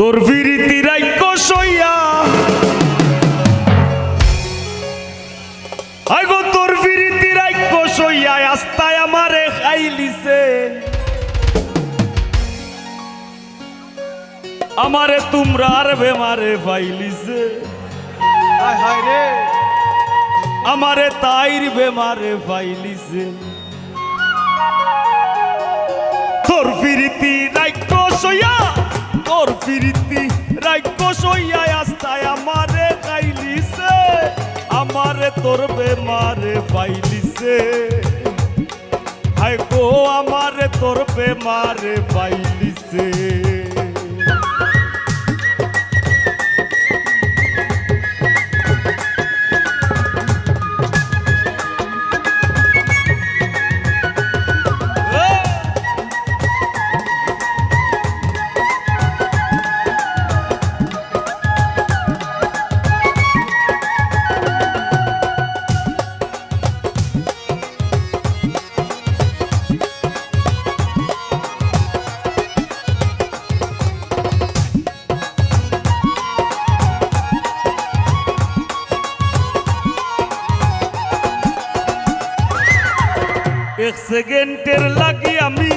তোর বিরীতি রাইক সইয়া। আগো তোর বিরীতি রাইক সইয়া আস্তায় আমারে খাইলিছে। আমারে তোমরা আর বেমারে ফাইলিছে। আমারে তাইর বেমারে ফাইলিছে। তোর ফিরিতি রাইক সইয়া। তোর ফিরিতি রাইক সইয়া আস্তায় আমারে খাইলিছে, আমারে তোর বেমারে পাইলিছে। হাই গো, আমারে তোর বেমারে ফাইলিছে এক সেকেন্ডের লাগি আমি।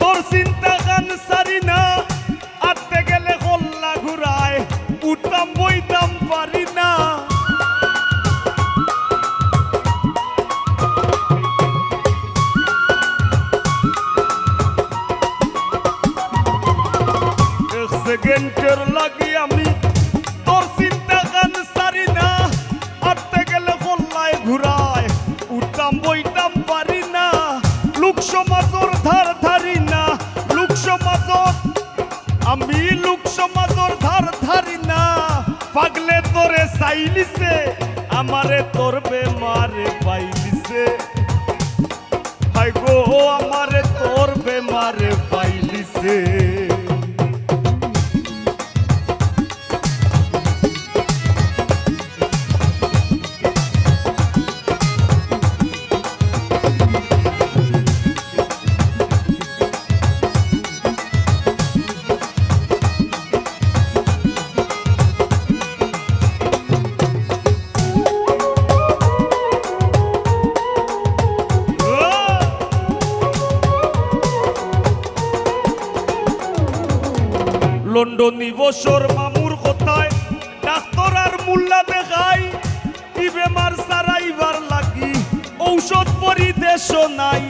তোর চিন্তা গান সারি না। আটতে গেলে হল্লা ঘুরায় উঠতাম বইতাম পারি না। এক সেকেন্ডের লাগি লোক সমাজর ধার ধারি না লোক আমি লোক সমাজৰ ধার ধারি না। পাগলে তোরে চাইলিছে, আমারে তোর বেমারে পাইলিছে। হাই গো, আমারে তোর বেমারে পাইলিছে। লন্ডনী বসর মামুর কোথায়? ডাক্তার আর মুল্লা দেখাই, কি বেমার সারাইবার লাগি? ঔষধ পরিদেশ নাই।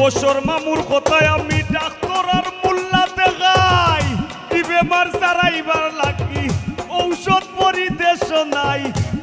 বসর মামুর কথায়? আমি ডাক্তার আর মোল্লা দেখাই, কি বেমার সারাইবার লাগি? ঔষধ পরিদেশ নাই।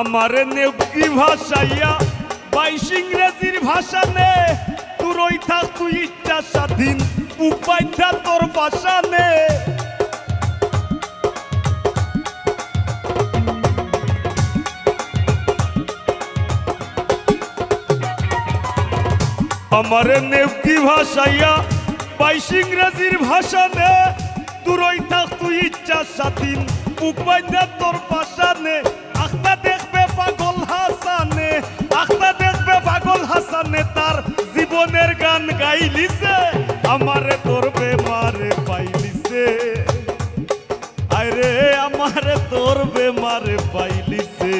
আমার নেকি ভাষাইয়া বাইশ ইংরেজির ভাষা নে। তোর ওই থাক তুই ইচ্ছা স্বাধীন উপায়টা তোর ভাষা নে। আমার নেকি ভাষাইয়া বাইশ ইংরেজির ভাষা নে। তোর ওই থাক তুই ইচ্ছা স্বাধীন উপায়টা তোর ভাষা নে। আমারে তোর বেমারে পাইলিছে।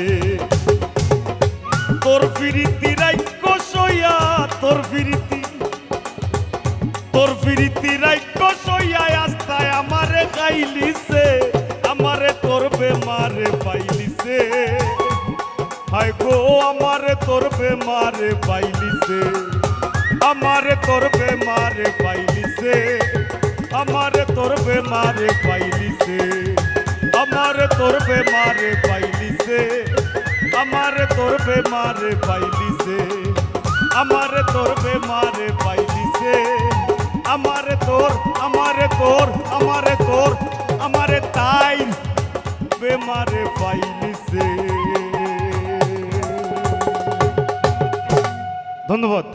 তোর ফিরিতি রাইক সইয়া, তোর ফিরিতি তোর ফিরিতি রাইক সইয়ায় আস্তায় আমারে খাইলিছে আমারে তোর বেমারে পাইলিছে। হায় গো, আমারে তোর বেমারে পাইলিছে, আমারে তোর বেমারে পাইলিছে, আমারে তোর বেমারে পাইলিছে আমারে তোর বেমারে পাইলিছে আমারে তোর বেমারে পাইলিছে আমারে তোর বেমারে পাইলিছে আমারে তোর আমারে তোর আমারে তোর আমারে তাই বেমারে পাইলিছে ধন্যবাদ